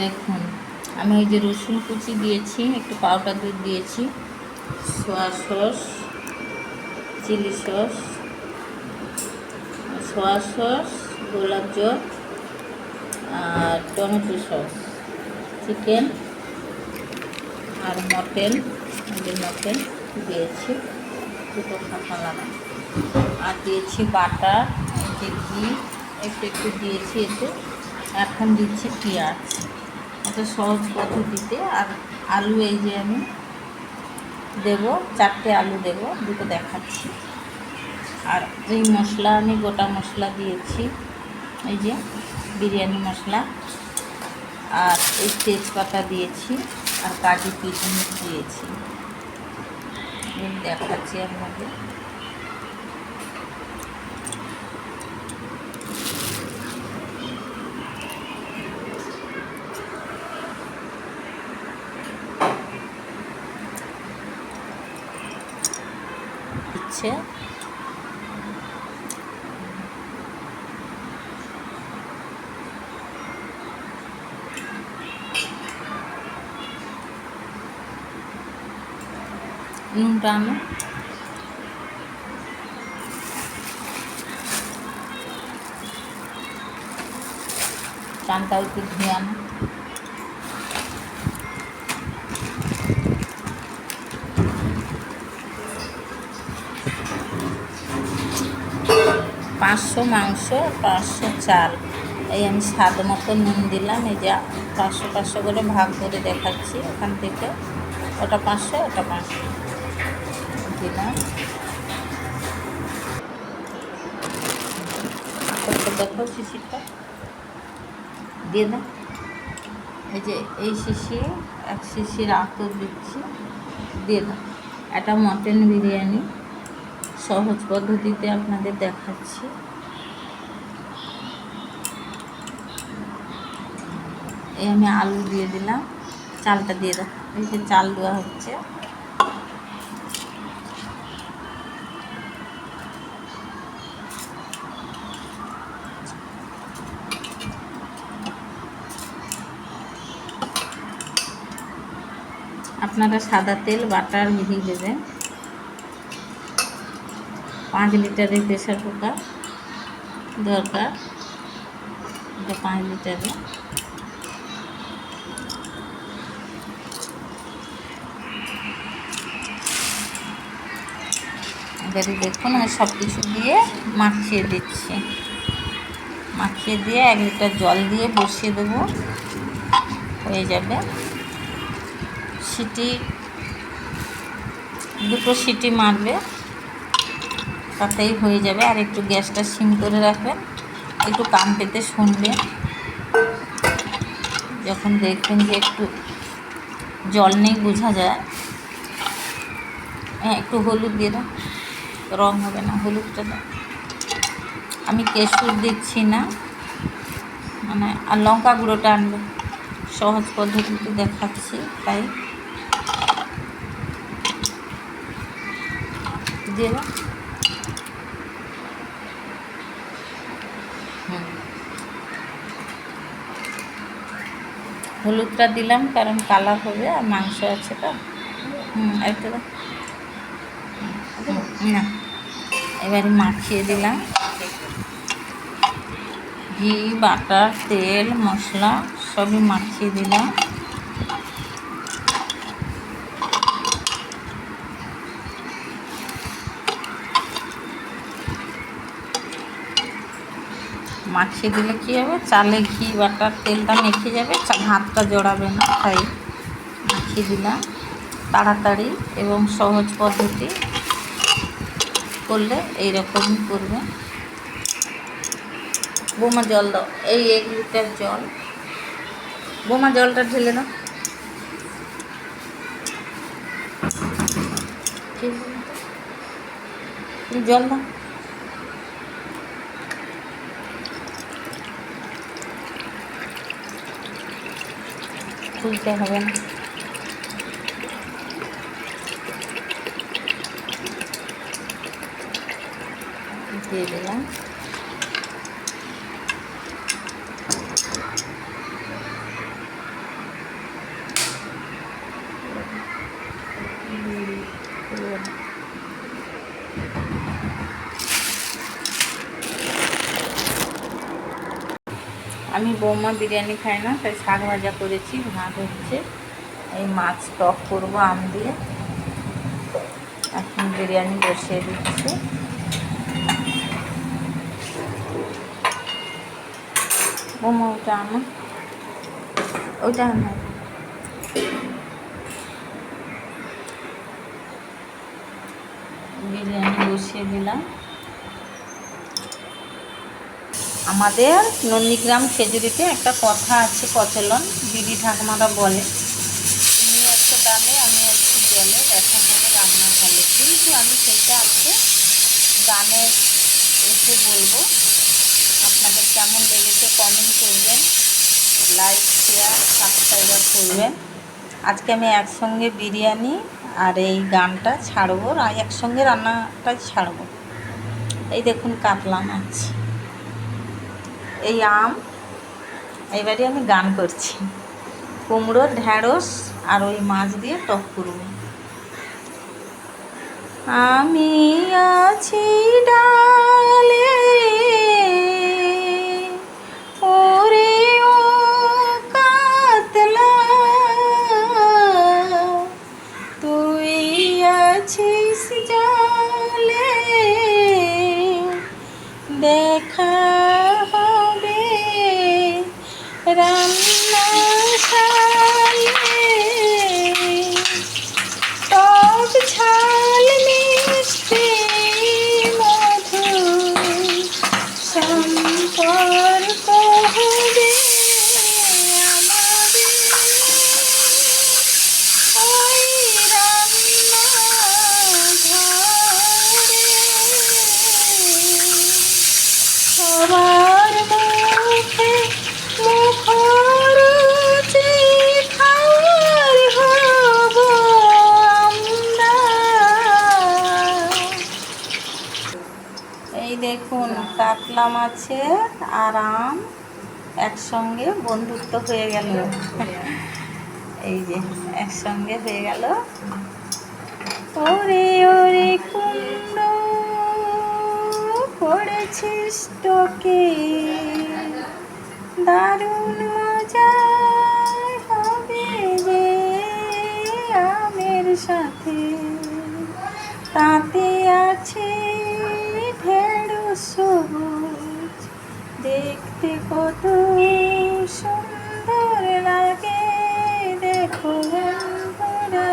দেখুন, আমি ওই যে রসুন কুচি দিয়েছি, একটু পাউডার দুধ দিয়েছি soya sauce chilli sauce soya sauce গোলাপ জল, আর টমেটো সস চিকেন আর মটন মটন দিয়েছি, দুটো ফাঁকা লাগানো আর দিয়েছি বাটার ঘি, একটু একটু দিয়েছি এতে এখন দিচ্ছি পেঁয়াজ। একটা সহজ পদ্ধতিতে আর আলু এই যে আমি দেব, চারটে আলু দেব, দুটো দেখাচ্ছি। আর এই মশলা, আমি গোটা মশলা দিয়েছি, এই যে বিরিয়ানি মশলা। আর এই তেজপাতা দিয়েছি, আর কাজু কিশমিশ দিয়েছি। দেখাচ্ছি আপনাদের। ইচ্ছে নুনটা আনো। চানটা একটু ধুয়ে আনো। পাঁচশো মাংস, পাঁচশো চাল। এই আমি স্বাদ মতো নুন দিলাম, এই যে পাঁচশো পাঁচশো করে ভাগ করে দেখাচ্ছি ওখান থেকে। ওটা পাঁচশো ওটা পাঁচশো। দিলাম। দেখো শিশিরটা। দিয়ে দাও এই যে এই শিশি এক শিশির আতর দিচ্ছি। দিয়ে দাও এটা মটন বিরিয়ানি। সহজ পদ্ধতিতে আপনাদের দেখাচ্ছি। এই আমি আলু দিয়ে দিলাম, চালটা দিয়ে দাও। এই চাল দেওয়া হচ্ছে। আপনারা সাদা তেল, বাটার ঘি দেবেন। পাঁচ লিটারের প্রেশার কুকার দরকার। এটা পাঁচ লিটারে এবারে দেখুন, আমি সব কিছু দিয়ে মাখিয়ে দিচ্ছি। মাখিয়ে দিয়ে এক লিটার জল দিয়ে বসিয়ে দেবো। হয়ে যাবে। সিটি, দুটো সিটি মারবে। তাতেই হয়ে যাবে। আর একটু গ্যাসটা সিম করে রাখবেন। একটু কান পেতে শুনবেন। যখন দেখবেন যে একটু জল নেই, বোঝা যায়। হ্যাঁ একটু হলুদ দিয়ে দাও। রং হবে না, হলুদটা দাও। আমি কেশুর দিচ্ছি না। মানে আর লঙ্কা গুঁড়োটা আনবে। সহজ পদ্ধতিতে দেখাচ্ছি, তাই। দিয়ে দাও। হলুদটা দিলাম, কারণ কালার হবে আর মাংস আছে তো। একটা না, এবারে মাখিয়ে দিলাম। ঘি, বাটার, তেল, মশলা সবই মাখিয়ে দিলাম। মাখিয়ে দিলে কী হবে? চালে ঘি, বাটার তেলটা মেখে যাবে হাতটা জড়াবে না, তাই মাখিয়ে দিলাম। তাড়াতাড়ি এবং সহজ পদ্ধতি করলে এইরকমই করবে। বোমা জল দাও, এই এক লিটার জল। বোমা জলটা ঢেলে দাও। জল দাও। খুলতে হবে না। দিয়ে দিলাম। আমি বৌমা বিরিয়ানি খাই না, তাই শাক ভাজা করেছি, ভাত হচ্ছে। এই মাছ টক করব আম দিয়ে। এখন বিরিয়ানি বসিয়ে দিচ্ছি। বৌমা, ওটা আমার ওটা আমার বিরিয়ানি বসিয়ে দিলাম। আমাদের নন্দীগ্রাম খেজুরিতে একটা কথা আছে প্রচলন, দিদি ঠাকুমারা বলে, তুমি একটু ডালে আমি একটু জলে দেখা করে রান্না ভালো। কিন্তু আমি সেইটা আজকে গানে এসে বলব, আপনাদের কেমন লেগেছে কমেন্ট করবেন লাইক শেয়ার সাবস্ক্রাইবার করবেন। আজকে আমি একসঙ্গে বিরিয়ানি আর এই গানটা ছাড়বো, আর একসঙ্গে রান্নাটা ছাড়বো। এই দেখুন কাতলা মাছ। এই আম। এইবারে আমি গান করছি। কুমড়ো ঢ্যাঁড়স আর ওই মাছ দিয়ে টক করব আমি আছি ডালে। কাতলা মাছের আর আম একসঙ্গে বন্ধুত্ব হয়ে গেল। এই যে, একসঙ্গে হয়ে গেল। ওরে ওরে কুমড়ো, পড়েছিস তোকে। দারুণ মজা হবে যে আমের সাথে। তাতে আছে দেখতে কত সুন্দর লাগে দেখো বন্ধুরা।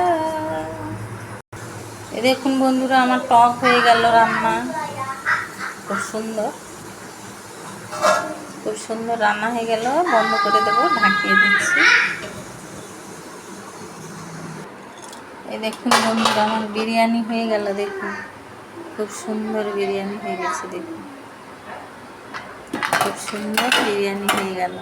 দেখুন বন্ধুরা, আমার টক হয়ে গেল রান্না। খুব সুন্দর। খুব সুন্দর রান্না হয়ে গেল। বন্ধ করে দেবো, ঢাকিয়ে দিচ্ছি। এই দেখুন বন্ধুরা, আমার বিরিয়ানি হয়ে গেল, দেখুন। খুব সুন্দর বিরিয়ানি হয়ে গেছে, দেখুন। খুব সুন্দর বিরিয়ানি হয়ে গেল।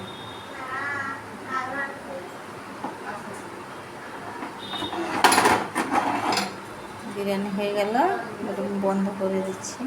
বিরিয়ানি হয়ে গেল বন্ধ করে দিচ্ছি।